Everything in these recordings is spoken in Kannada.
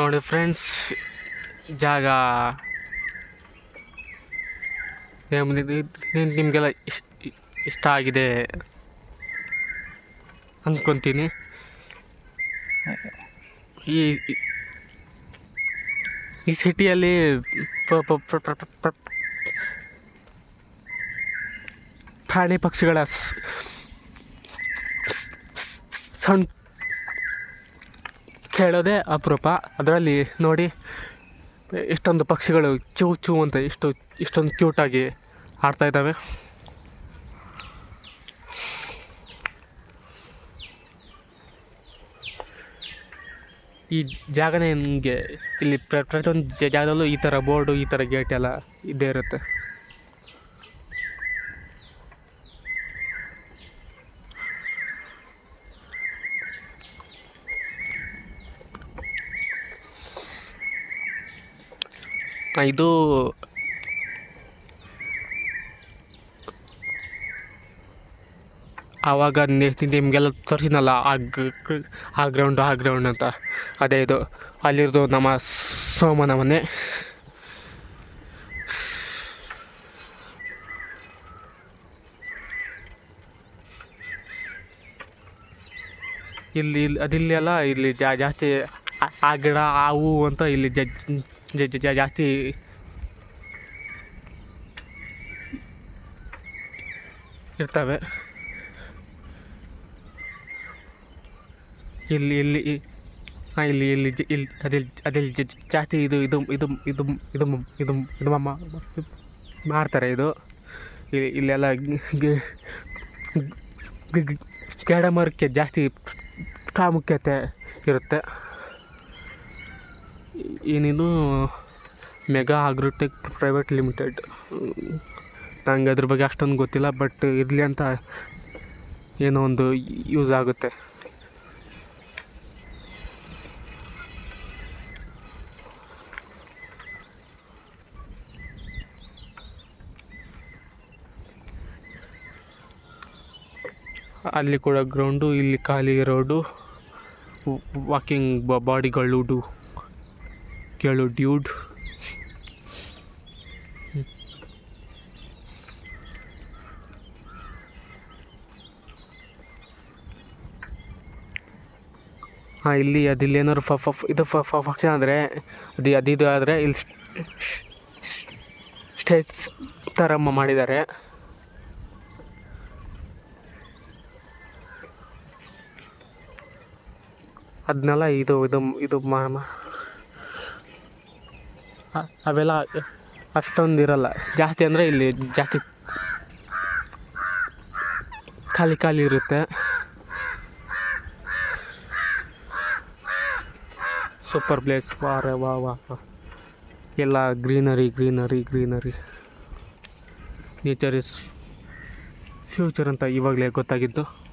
ನೋಡಿ ಫ್ರೆಂಡ್ಸ್ ಜಾಗ. ನಿಮಗೆಲ್ಲ ಇಷ್ಟ ಇಷ್ಟ ಆಗಿದೆ ಅಂದ್ಕೊತೀನಿ ಈ ಈ- ಸಿಟಿಯಲ್ಲಿ ಪ್ರಾಣಿ ಪಕ್ಷಿಗಳ ಸಣ್ಣ ಕೇಳೋದೇ ಅಪರೂಪ. ಅದರಲ್ಲಿ ನೋಡಿ, ಇಷ್ಟೊಂದು ಪಕ್ಷಿಗಳು ಚೂ ಚೂ ಅಂತ ಇಷ್ಟು, ಇಷ್ಟೊಂದು ಕ್ಯೂಟಾಗಿ ಆಡ್ತಾ ಇದ್ದಾವೆ. ಈ ಜಾಗನೇ ನಿಮಗೆ ಇಲ್ಲಿ ಪ್ರ, ಪ್ರತಿಯೊಂದು ಜಾಗದಲ್ಲೂ ಈ ಥರ ಬೋರ್ಡು, ಈ ಥರ ಗೇಟ್ ಎಲ್ಲ ಇದ್ದೇ ಇರುತ್ತೆ. ಇದು ಆವಾಗ ನಿಮಗೆಲ್ಲ ತೋರಿಸಿದ್ನಲ್ಲ ಆ ಆ ಗ್ರೌಂಡು ಆ ಗ್ರೌಂಡ್ ಅಂತ ಅದೇ ಇದು ಅಲ್ಲಿರೋದು ನಮ್ಮ ಸೋಮನ ಮನೆ ಇಲ್ಲಿ ಇಲ್ಲಿ ಅಲ್ಲ ಇಲ್ಲಿ ಜಾಸ್ತಿ ಆ- ಗಿಡ ಆ ಅಂತ ಇಲ್ಲಿ ಜ- ಜಾಸ್ತಿ ಇರ್ತವೆ ಇಲ್ಲಿ ಇಲ್ಲಿ ಹಾಂ ಇಲ್ಲಿ ಇಲ್ಲಿ ಇಲ್ಲಿ ಅದಿಲ್ಲಿ ಅದಿಲ್ಲಿ ಜಾಸ್ತಿ ಇದು ಇದು ಇದು ಇದು ಇದು ಇದು ಇದು ಮಾಡ್ತಾರೆ ಇದು ಇಲ್ಲಿ- ಇಲ್ಲೆಲ್ಲ ಗಿಡ ಮರಕ್ಕೆ ಜಾಸ್ತಿ ಪ್ರಾಮುಖ್ಯತೆ ಇರುತ್ತೆ ಏನಿದು ಮೆಗಾ ಆಗ್ರೋಟೆಕ್ ಪ್ರೈವೇಟ್ ಲಿಮಿಟೆಡ್ ನಂಗೆ ಅದ್ರ ಬಗ್ಗೆ ಅಷ್ಟೊಂದು ಗೊತ್ತಿಲ್ಲ ಬಟ್ ಇರಲಿ ಅಂತ ಏನೋ ಒಂದು ಯೂಸ್ ಆಗುತ್ತೆ. ಅಲ್ಲಿ ಕೂಡ ಗ್ರೌಂಡು ಇಲ್ಲಿ ಖಾಲಿ ರೋಡು ವಾಕಿಂಗ್ ಬಾಡಿಗಳು ಕೇಳು ಡ್ಯೂಡ್ ಹಾಂ, ಇಲ್ಲಿ ಅದಿಲ್ಲಿ ಏನಾದ್ರು ಫಫ್ ಫಫ್ ಇದು ಫ ಫಂಕ್ಷನ್ ಆದರೆ, ಅದು ಇದು ಆದರೆ ಇಲ್ಲಿ ಸ್ಟೇಜ್ ಥರ ಮಾಡಿದ್ದಾರೆ. ಅದನ್ನೆಲ್ಲ ಇದು ಇದು ಇದು ಮಾ ಅವೆಲ್ಲ ಅಷ್ಟೊಂದು ಇರಲ್ಲ. ಜಾಸ್ತಿ ಅಂದರೆ ಇಲ್ಲಿ ಜಾಸ್ತಿ ಖಾಲಿ ಖಾಲಿ ಇರುತ್ತೆ. Super place. ವಾರೆ ವಾ ವಾ. ಎಲ್ಲ greenery greenery greenery. Nature is future ಅಂತ ಇವಾಗಲೇ ಗೊತ್ತಾಗಿದ್ದು.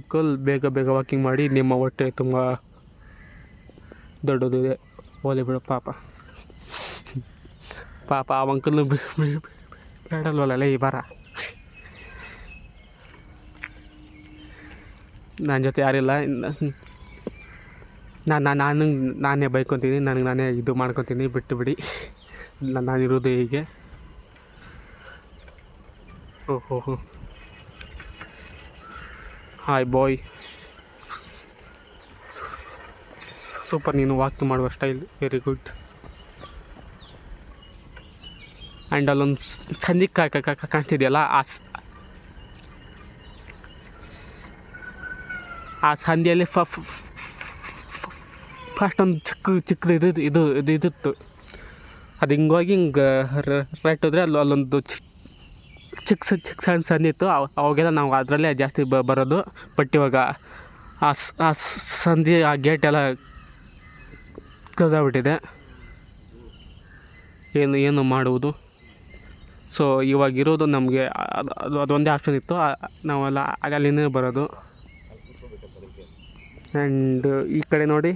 ಅಂಕಲ್ ಬೇಗ ಬೇಗ ವಾಕಿಂಗ್ ಮಾಡಿ ನಿಮ್ಮ ಹೊಟ್ಟೆ ತುಂಬ ದೊಡ್ಡದಿದೆ. ಓಲಿ ಬಿಡು ಪಾಪ. ಪಾಪ ಆ ಅಂಕಲ್ನು ಬೇಡಲ್ವಲ್ಲ ಈ ಬಾರ ನನ್ನ ಜೊತೆ ಯಾರಿಲ್ಲ. ನಾನು ನಾನು ನಾನೇ ಬೈಕೊತೀನಿ, ನನಗೆ ನಾನೇ ಇದು ಮಾಡ್ಕೊತೀನಿ, ಬಿಟ್ಟು ಬಿಡಿ. ನಾನು ನಾನಿರೋದು ಹೀಗೆ. ಓಹೋ ಹೋ ಹಾಯ್ ಬಾಯ್. ಸೂಪರ್, ನೀನು ವಾಕ್ ಮಾಡುವ ಸ್ಟೈಲ್ ವೆರಿ ಗುಡ್ ಆ್ಯಂಡ್ ಅಲ್ಲೊಂದು ಸಂಧಿ ಕಾಣ್ತಿದೆಯಲ್ಲ? ಆ ಆ ಸಂಧಿಯಲ್ಲಿ ಫ ಫಸ್ಟ್ ಒಂದು ಚಿಕ್ಕ ಚಿಕ್ಕದು ಇದು ಇದು ಇದು ಇದಿತ್ತು ಅದು ಹಿಂಗೋಗಿ ಹಿಂಗೆ ರೈಟ್ ಹೋದರೆ ಅಲ್ಲಿ ಅಲ್ಲೊಂದು ಚಿಕ್ಕ ಚಿಕ್ಕ ಸಣ್ಣ ಸಂದಿತ್ತು ಅವಾಗೆಲ್ಲ ನಾವು ಅದರಲ್ಲೇ ಜಾಸ್ತಿ ಬ ಬರೋದು. ಬಟ್ ಇವಾಗ ಆ ಸಂಧಿ ಆ ಗೇಟ್ ಎಲ್ಲ ಕ್ಲೋಸ್ ಆಗಿಬಿಟ್ಟಿದೆ. ಏನು ಏನು ಮಾಡುವುದು? ಸೊ ಇವಾಗ ಇರೋದು ನಮಗೆ ಅದು ಅದು, ಅದೊಂದೇ ಆಪ್ಷನ್ ಇತ್ತು. ನಾವೆಲ್ಲ ಅಲ್ಲಿಂದ ಬರೋದು. ಆ್ಯಂಡ್ ಈ ಕಡೆ ನೋಡಿ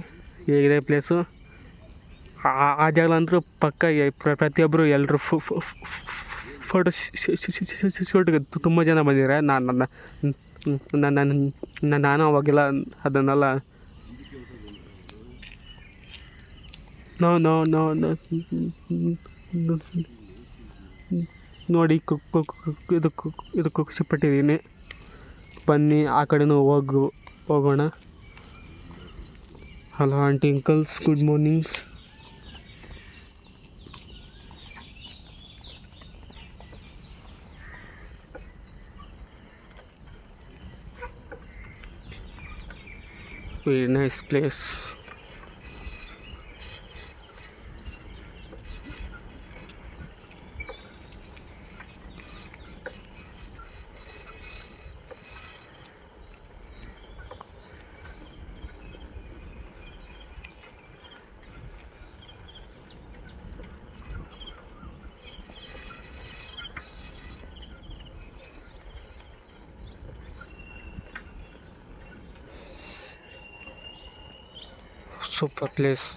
ಹೇಗಿದೆ ಪ್ಲೇಸು ಆ ಜಾಗ ಅಂತೂ ಪಕ್ಕ ಪ್ರತಿಯೊಬ್ಬರು ಎಲ್ಲರೂ ಫು ಎಲ್ಲರೂ ಫೋಟೋ ಶೂಟ್ಗೆ ತುಂಬ ಜನ ಬಂದಿದ್ದಾರೆ ನಾನು ನನ್ನ ನನ್ನ ನಾನು ಅವಾಗೆಲ್ಲ ಅದನ್ನೆಲ್ಲ ನೋ ನೋ ನೋ ನೋಡಿ ಇದು ಇದು ಖುಷಿಪಟ್ಟಿದ್ದೀನಿ ಬನ್ನಿ, ಆ ಕಡೆನೂ ಹೋಗು, ಹೋಗೋಣ. Hello aunty uncles good mornings very nice place super place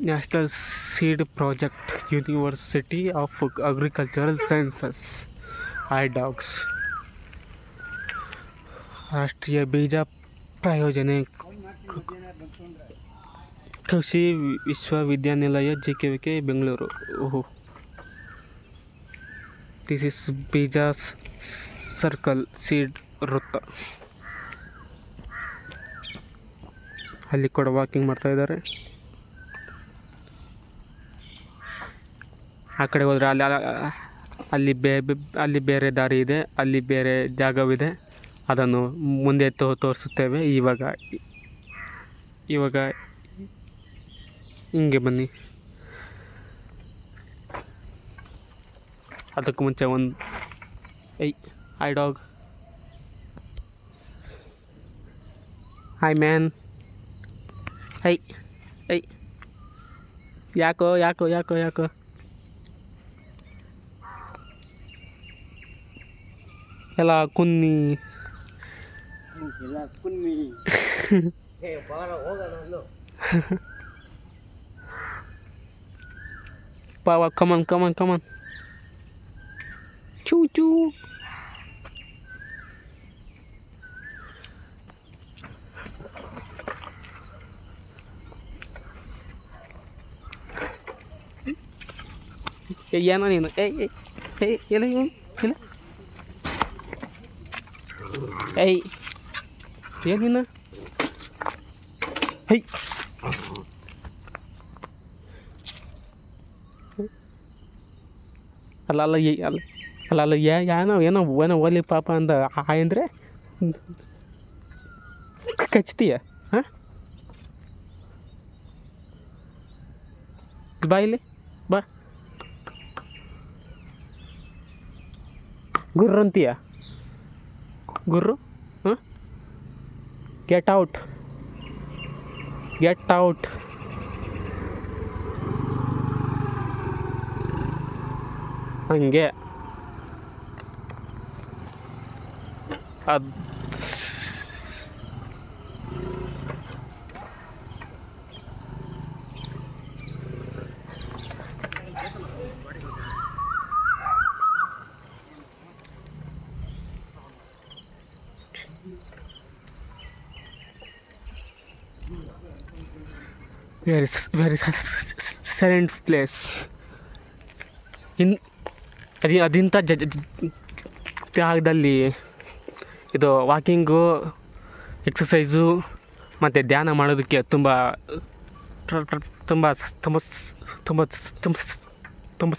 national seed project university of agricultural sciences hi dogs ರಾಷ್ಟ್ರೀಯ ಬೀಜ ಪ್ರಾಯೋಜನೆ ಕೃಷಿ ವಿಶ್ವವಿದ್ಯಾನಿಲಯ G K V K Bengaluru ಓಹೋ ದಿಸ್ ಇಸ್ ಬೀಜ ಸರ್ಕಲ್ ಸೀಡ್ ವೃತ್ತ ಅಲ್ಲಿ ಕೂಡ ವಾಕಿಂಗ್ ಮಾಡ್ತಾ ಇದ್ದಾರೆ ಆ ಕಡೆ ಹೋದರೆ ಅಲ್ಲಿ ಅಲ್ಲಿ ಬೇ ಅಲ್ಲಿ ಬೇರೆ ದಾರಿ ಇದೆ, ಅಲ್ಲಿ ಬೇರೆ ಜಾಗವಿದೆ. ಅದನ್ನು ಮುಂದೆ ತೋ, ತೋರಿಸುತ್ತೇವೆ. ಇವಾಗ ಇವಾಗ ಹಿಂಗೆ ಬನ್ನಿ. ಅದಕ್ಕೂ ಮುಂಚೆ ಒಂದು, hi hi dog. Hi man. Hi hi. ಯಾಕೋ ಯಾಕೋ ಯಾಕೋ ಯಾಕೋ. ಎಲ್ಲ ಕುನ್ನಿ ಎಲ್ಲ ಕುನ್ನಿ ಏ ಬಾರ ಹೋಗೋಣ ಅಲ್ಲೋ ಪಾವ come on come on come on ಚೂ ಚೂ ಏ ಏನೋ ನೀನು ಏ ಏ ಏ ಏನು ಏನು ಇಲ್ಲ ಏಯ್, ಏನು ನೀನು? ಹೈ ಅಲ್ಲ ಅಲ್ಲ ಅಲ್ಲ ಅಲ್ಲ ಅಲ್ಲ ಏನೋ ಏನೋ ಏನೋ ಒಲಿ ಪಾಪ ಅಂದ. ಹಾಯ್ ಅಂದರೆ? ಕಚ್ತೀಯ? ಹಾಂ? ಬಾ ಇಲ್ಲಿ, ಬಾ. ಗುರ್ರು ಅಂತೀಯ ಗುರ್ರು? ಹಾಂ ಗೆಟ್ ಔಟ್ ಗೆಟ್ ಔಟ್ ಹಂಗೆ ಅದು very very silent place in, ಅದಿ ಅದಿಂಥ ಜಾಗದಲ್ಲಿ ಇದು ವಾಕಿಂಗು ಎಕ್ಸಸೈಸು ಮತ್ತು ಧ್ಯಾನ ಮಾಡೋದಕ್ಕೆ ತುಂಬ ತುಂಬ ತುಂಬ ತುಂಬ ತುಂಬ ತುಂಬ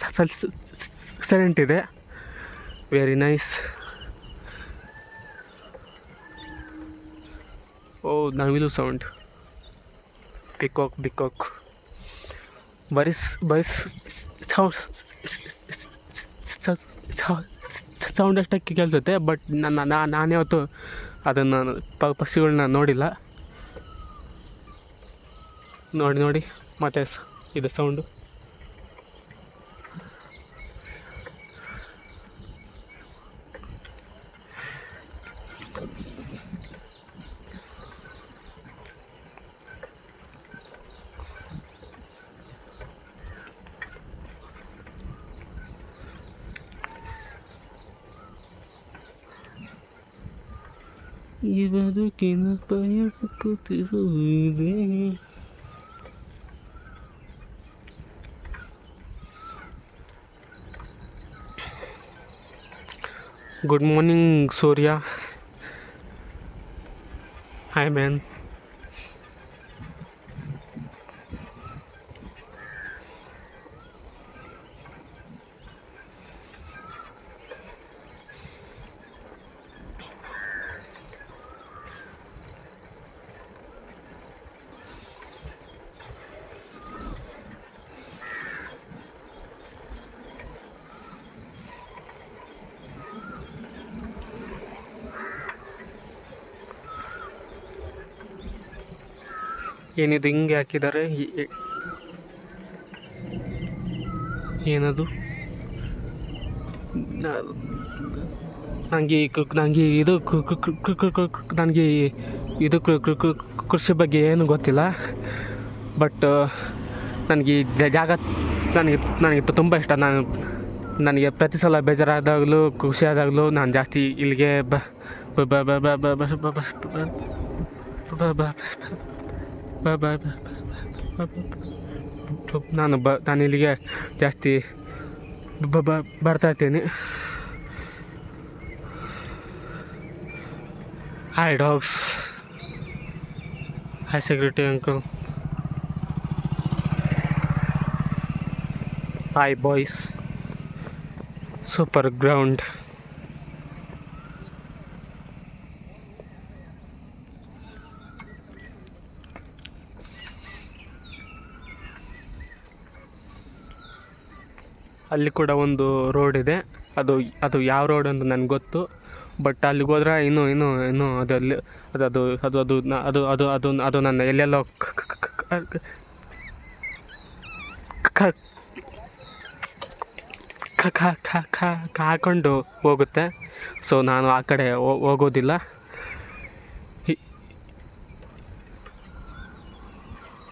ಸೈಲೆಂಟ್ ಇದೆ. ವೆರಿ ನೈಸ್ ಓ ನವಿಲು ಸೌಂಡ್ ಪಿಕಾಕ್ ಬಿಕಾಕ್ ಬರಿಸ್ ಬರಿಸ್ ಸೌಂಡ್ ಅಷ್ಟಕ್ಕೆ ಕೇಳ್ತೈತೆ ಬಟ್ ನಾನು ನಾನೇ ಹೊತ್ತು ಅದನ್ನು ಪಕ್ಷಿಗಳನ್ನ ನೋಡಿಲ್ಲ. ನೋಡಿ ನೋಡಿ, ಮತ್ತೆ ಇದು ಸೌಂಡು ಈ ಬದುಕಿನ ಪಯಣಕ್ಕುತ್ತಿರುವುದೇ good morning Surya hi man ಏನಿದು ಹಿಂಗೆ ಹಾಕಿದ್ದಾರೆ ಏನದು ನನಗೆ ನನಗೆ ಇದು ನನಗೆ ಇದು ಕೃಷಿ ಬಗ್ಗೆ ಏನು ಗೊತ್ತಿಲ್ಲ ಬಟ್ ನನಗೆ ಜಾಗ ನನಗೆ ನನಗೆ ತುಂಬ ಇಷ್ಟ ನಾನು ನನಗೆ ಪ್ರತಿ ಸಲ ಬೇಜಾರಾದಾಗಲೂ ಖುಷಿ ಆದಾಗಲೂ ನಾನು ಜಾಸ್ತಿ ಇಲ್ಲಿಗೆ ಬ ಬ ಬ ಬ ಬ ಬ ಬ ಬ ಬ ನಾನು ಬ ನಾನು ಇಲ್ಲಿಗೆ ಜಾಸ್ತಿ ಬ ಬ ಬರ್ತಾ ಇರ್ತೀನಿ hi dogs hi security uncle hi boys super ground ಅಲ್ಲಿ ಕೂಡ ಒಂದು ರೋಡ್ ಇದೆ ಅದು ಅದು ಯಾವ ರೋಡ್ ಅಂತ ನನಗೆ ಗೊತ್ತು ಬಟ್ ಅಲ್ಲಿಗೆ ಹೋದ್ರೆ ಇನ್ನೂ ಇನ್ನೂ ಇನ್ನೂ ಅದು ಅಲ್ಲಿ ಅದು ಅದು ಅದು ಅದು ಅದು ಅದು ಅದು ಅದು ನನ್ನ ಎಲ್ಲೆಲ್ಲೋ ಕಾಕೊಂಡು ಹೋಗುತ್ತೆ ಸೊ ನಾನು ಆ ಕಡೆ ಹೋಗೋದಿಲ್ಲ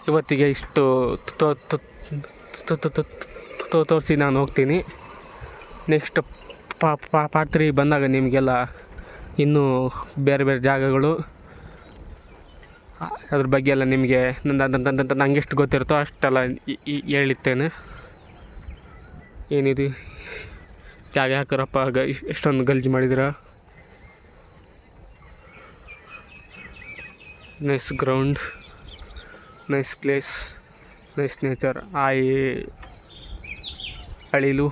ಇವತ್ತಿಗೆ ಇಷ್ಟು ತೋ- ತೋರಿಸಿ ನಾನು ಹೋಗ್ತೀನಿ. ನೆಕ್ಸ್ಟ್ ಪಾರ್ಟ್ ತ್ರೀ ಬಂದಾಗ ನಿಮಗೆಲ್ಲ ಇನ್ನೂ ಬೇರೆ ಬೇರೆ ಜಾಗಗಳು. ಅದ್ರ ಬಗ್ಗೆ ಎಲ್ಲ ನಿಮಗೆ ನಂಗೆ ಎಷ್ಟು ಗೊತ್ತಿರುತ್ತೋ ಅಷ್ಟೆಲ್ಲ ಹೇಳಿತ್ತೇನೆ ಏನಿದು? ಜಾಗ ಹಾಕಿರಪ್ಪ ಗ ಎಷ್ಟೊಂದು ಗಲೀಜು ಮಾಡಿದಿರ nice ground nice place nice nature ಆಯಿ ಅಳಿಲು.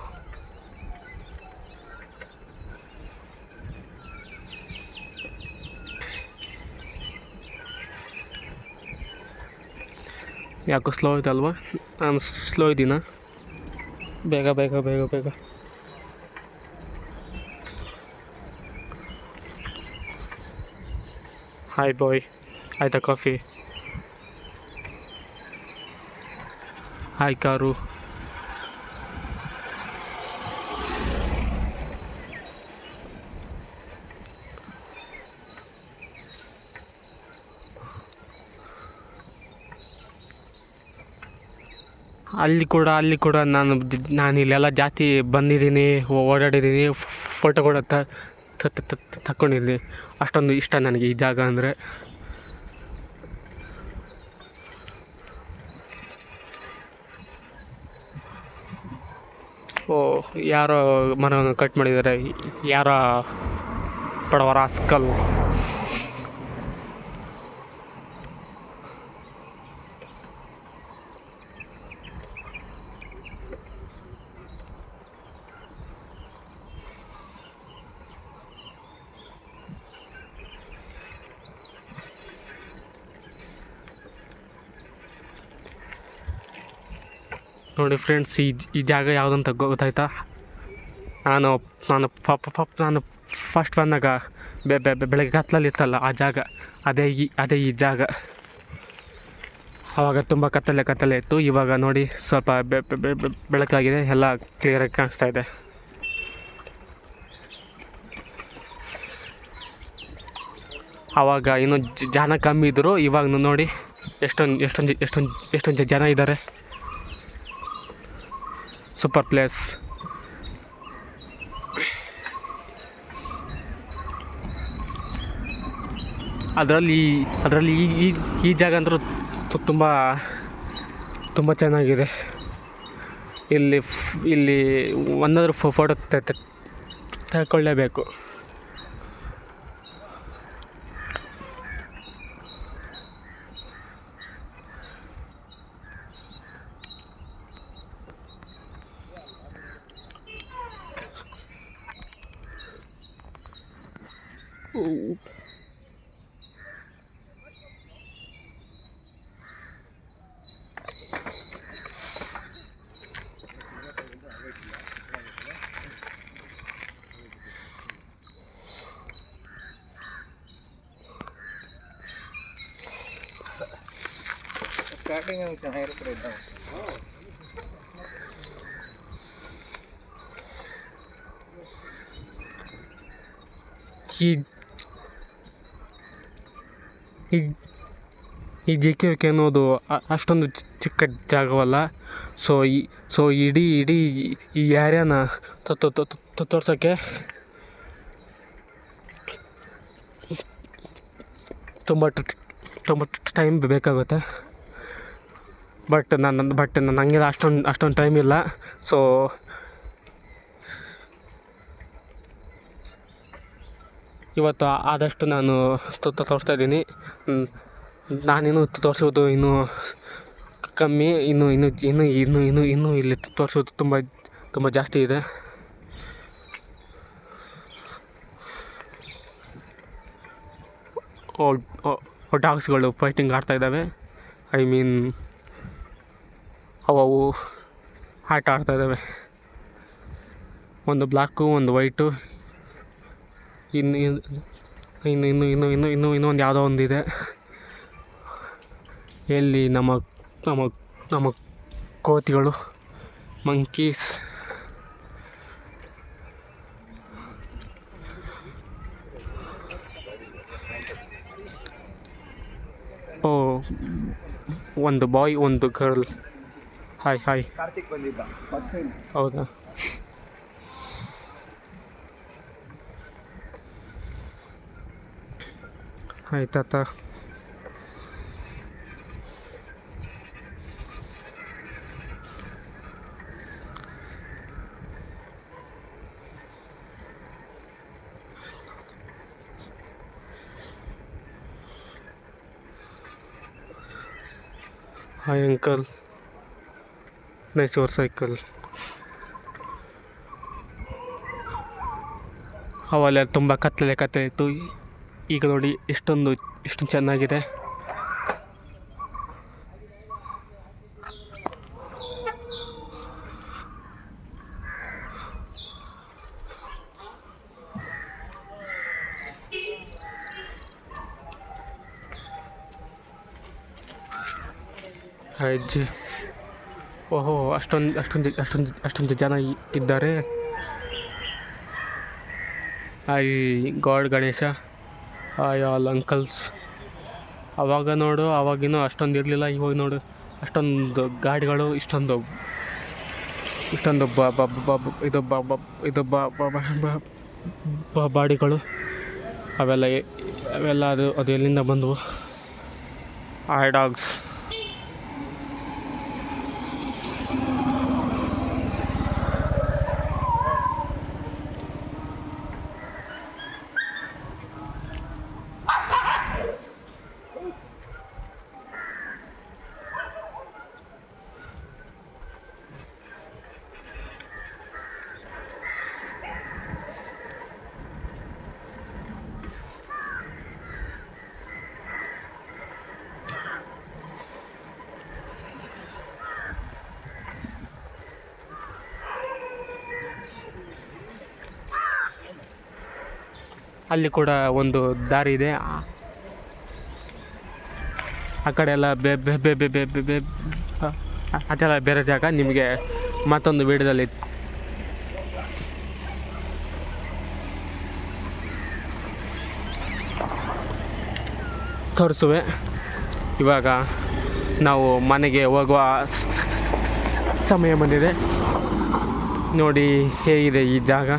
ಯಾಕೋ ಸ್ಲೋ ಐತಲ್ವಾ ನಾನು ಸ್ಲೋ ಇದ್ದೀನ? ಬೇಗ ಬೇಗ ಬೇಗ ಬೇಗ. ಹಾಯ್ ಬಾಯ್ ಆಯ್ತಾ ಕಾಫಿ ಹಾಯ್ ಕಾರು ಅಲ್ಲಿ ಕೂಡ ಅಲ್ಲಿ ಕೂಡ ನಾನು ನಾನು ಇಲ್ಲೆಲ್ಲ ಜಾಸ್ತಿ ಬಂದಿದ್ದೀನಿ ಓಡಾಡಿದ್ದೀನಿ ಫೋಟೋ ಕೂಡ ತಕ್ಕೊಂಡಿದ್ದೀನಿ. ಅಷ್ಟೊಂದು ಇಷ್ಟ ನನಗೆ ಈ ಜಾಗ ಅಂದರೆ. ಓ, ಯಾರೋ ಮರವನ್ನು ಕಟ್ ಮಾಡಿದ್ದಾರೆ, ಯಾರ ಪಡವರ ಸ್ಕಲ್ ನೋಡಿ ಫ್ರೆಂಡ್ಸ್ ಈ ಈ ಜಾಗ ಯಾವುದಂತ ಗೊತ್ತಾಯ್ತಾ? ನಾನು ನಾನು ಪಾಪ ಪಾಪ ನಾನು ಫಸ್ಟ್ ಬಂದಾಗ ಬೆಳಗ್ಗೆ ಕತ್ತಲಲ್ಲಿ ಇತ್ತಲ್ಲ ಆ ಜಾಗ. ಅದೇ ಈ ಅದೇ ಈ ಜಾಗ. ಆವಾಗ ತುಂಬ ಕತ್ತಲೆ ಕತ್ತಲೆ ಇತ್ತು. ಇವಾಗ ನೋಡಿ ಸ್ವಲ್ಪ ಬೆಳಕಾಗಿದೆ. ಎಲ್ಲ ಕ್ಲಿಯರಾಗಿ ಕಾಣಿಸ್ತಾ ಇದೆ. ಆವಾಗ ಇನ್ನೂ ಜನ ಕಮ್ಮಿ ಇದ್ದರು ಇವಾಗ ನೋಡಿ ಎಷ್ಟೊಂದು ಎಷ್ಟೊಂದು ಎಷ್ಟೊಂದು ಎಷ್ಟೊಂದು ಜನ ಇದ್ದಾರೆ. ಸೂಪರ್ ಪ್ಲೇಸ್ ಅದರಲ್ಲಿ ಅದರಲ್ಲಿ ಈ ಈ ಈ ಜಾಗ ಅಂದರೂ ತುಂಬ ತುಂಬ ಚೆನ್ನಾಗಿದೆ. ಇಲ್ಲಿ ಇಲ್ಲಿ ಒಂದಾದರೂ ಫೋಟೋ ತಗೊಳ್ಳೇಬೇಕು ಸ್ಟಾರ್ಟಿಂಗ್ ಚೆನ್ನಾಗಿರುತ್ತೆ ಇದ್ದಾವೆ ಈ ಈ ಜೆ ಕೆ ಕೆ ಅನ್ನೋದು ಅಷ್ಟೊಂದು ಚಿಕ್ಕ ಜಾಗವಲ್ಲ. ಸೊ ಈ ಸೊ ಇಡೀ ಇಡೀ ಈ ಏರಿಯಾನ ತೋರ್ಸೋಕ್ಕೆ ತುಂಬ ತುಂಬ ಟೈಮ್ ಬೇಕಾಗುತ್ತೆ. ಬಟ್ ನನ್ನ ಬಟ್ ನನಗೆ ಅಷ್ಟೊಂದು ಅಷ್ಟೊಂದು ಟೈಮ್ ಇಲ್ಲ. ಸೊ ಇವತ್ತು ಆದಷ್ಟು ನಾನು ತೋರಿಸ್ತಾ ಇದ್ದೀನಿ. ನಾನಿನ್ನು ತೋರಿಸೋದು ಇನ್ನೂ ಕಮ್ಮಿ, ಇನ್ನು ಇನ್ನು ಇನ್ನು ಇನ್ನು ಇನ್ನು, ಇನ್ನೂ ಇಲ್ಲಿ ತೋರಿಸೋದು ತುಂಬ ತುಂಬ ಜಾಸ್ತಿ ಇದೆ. ಡಾಗ್ಸ್ಗಳು ಫೈಟಿಂಗ್ ಆಡ್ತಾ ಇದ್ದಾವೆ. ಐ ಮೀನ್ ಅವು ಆಟ ಆಡ್ತಾ ಇದ್ದಾವೆ ಒಂದು ಬ್ಲ್ಯಾಕು ಒಂದು ವೈಟು. ಇನ್ನು ಇನ್ನು ಇನ್ನು ಇನ್ನು ಇನ್ನು ಇನ್ನು ಇನ್ನೂ ಒಂದು ಯಾವುದೋ ಒಂದು ಇದೆ ಎಲ್ಲಿ ನಮ್ಮ ನಮ್ಮ ನಮ್ಮ ಕೋತಿಗಳು ಮಂಕೀಸ್ ಓ, ಒಂದು ಬಾಯ್ ಒಂದು ಗರ್ಲ್ ಹಾಯ್ ಹಾಯ್ ಕಾರ್ತಿಕ್ ಬಂದಿದ್ದ ಫಸ್ಟ್ ಟೈಮ್ ಹೌದಾ ಆಯ್ತಾತ hi uncle nice your cycle ಅವೆಲ್ಲ ತುಂಬ ಕತ್ತಲೆ ಕತ್ತಲೆ ಇತ್ತು. ಈಗ ನೋಡಿ ಎಷ್ಟೊಂದು ಎಷ್ಟು ಚೆನ್ನಾಗಿದೆ. ಅಜ್ಜಿ ಓಹೋ, ಅಷ್ಟೊಂದು ಅಷ್ಟೊಂದು ಅಷ್ಟೊಂದು ಅಷ್ಟೊಂದು ಜನ ಇದ್ದಾರೆ. Hi god Ganesha. Hi all uncles. ಅವಾಗ ನೋಡು ಅವಾಗಿನೂ ಅಷ್ಟೊಂದು ಇರಲಿಲ್ಲ, ಇವಾಗ ನೋಡು. ಅಷ್ಟೊಂದು ಗಾಡಿಗಳು, ಇಷ್ಟೊಂದು ಇಷ್ಟೊಂದು ಬ ಬ ಇದು ಬ ಬ ಇದು ಬ ಬ ಬಾಡಿಗಳು. ಅವೆಲ್ಲ ಅವೆಲ್ಲ ಅದು ಅದು ಎಲ್ಲಿಂದ ಬಂದವು? ಆ ಡಾಗ್ಸ್. ಅಲ್ಲಿ ಕೂಡ ಒಂದು ದಾರಿ ಇದೆ. ಆ- ಕಡೆ ಎಲ್ಲ ಅದೆಲ್ಲ ಬೇರೆ ಜಾಗ. ನಿಮಗೆ ಮತ್ತೊಂದು ವೀಡಿಯೋದಲ್ಲಿ ತೋರಿಸುವೆ. ಇವಾಗ ನಾವು ಮನೆಗೆ ಹೋಗುವ ಸಮಯ ಬಂದಿದೆ. ನೋಡಿ ಹೇಗಿದೆ ಈ ಜಾಗ.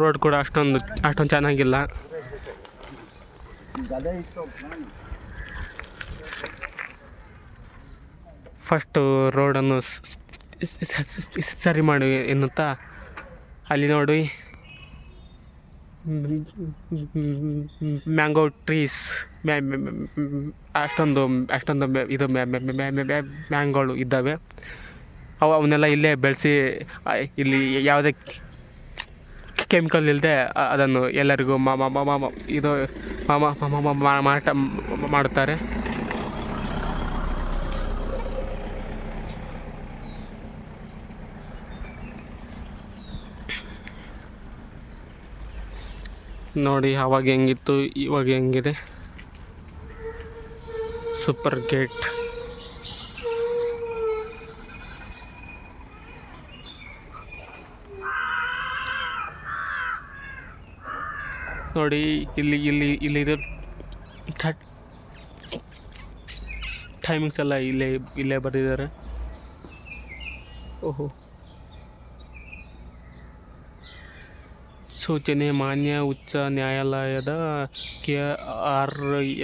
ರೋಡ್ ಕೂಡ ಅಷ್ಟೊಂದು ಅಷ್ಟೊಂದು ಚೆನ್ನಾಗಿಲ್ಲ. ಫಸ್ಟು ರೋಡನ್ನು ಸರಿ ಮಾಡಿ ಎನ್ನುತ್ತಾ? ಅಲ್ಲಿ ನೋಡಿ. ಮ್ಯಾಂಗೋ ಟ್ರೀಸ್ ಅಷ್ಟೊಂದು ಅಷ್ಟೊಂದು ಇದು ಮ್ಯಾಂಗೋಗಳು ಇದ್ದಾವೆ. ಅವು, ಅವನ್ನೆಲ್ಲ ಇಲ್ಲೇ ಬೆಳೆಸಿ ಇಲ್ಲಿ ಯಾವುದೇ ಕೆಮಿಕಲ್ ಇಲ್ಲದೆ ಅದನ್ನು ಎಲ್ಲರಿಗೂ ಮ- ಇದು ಮಾರಾಟ ಮಾಡುತ್ತಾರೆ ನೋಡಿ ಆವಾಗ ಹೆಂಗಿತ್ತು ಇವಾಗ ಹೆಂಗಿದೆ ಸೂಪರ್ ಗೇಟ್ ನೋಡಿ, ಇಲ್ಲಿ ಇಲ್ಲಿ ಇಲ್ಲಿರೋ ಟೈಮಿಂಗ್ಸ್ ಎಲ್ಲ ಇಲ್ಲೇ ಇಲ್ಲೇ ಬರೆದಿದ್ದಾರೆ. ಓಹೋ. ಸೂಚನೆ, ಮಾನ್ಯ ಉಚ್ಚ ನ್ಯಾಯಾಲಯದ K R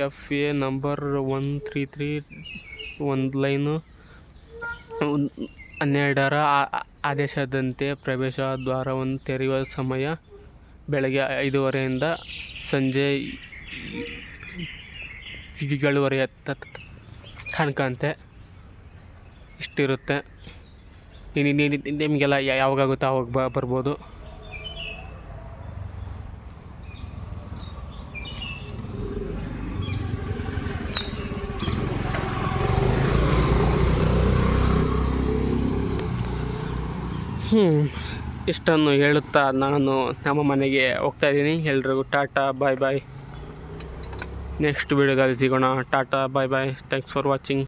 F A number one three three ಒಂದು ಲೈನು ಹನ್ನೆರಡರ ಆದೇಶದಂತೆ ಪ್ರವೇಶ ದ್ವಾರವನ್ನು ತೆರೆಯುವ ಸಮಯ ಬೆಳಗ್ಗೆ ಐದೂವರೆಯಿಂದ ಸಂಜೆ ಏಳುವರೆ ತ- ತ- ತನಕ ಅಂತೆ ಇಷ್ಟಿರುತ್ತೆ ನಿಮಗೆಲ್ಲ ಯಾವಾಗುತ್ತೆ ಅವಾಗ ಬ, ಬರ್ಬೋದು. ಹ್ಞೂ ಇಷ್ಟನ್ನು ಹೇಳುತ್ತಾ ನಾನು ನಮ್ಮ ಮನೆಗೆ ಹೋಗ್ತಾ ಇದ್ದೀನಿ. ಎಲ್ರಿಗೂ ಟಾಟಾ, ಬಾಯ್ ಬಾಯ್. ನೆಕ್ಸ್ಟ್ ವೀಡಿಯೋದಲ್ಲಿ ಸಿಗೋಣ. Tata, bye bye. Thanks for watching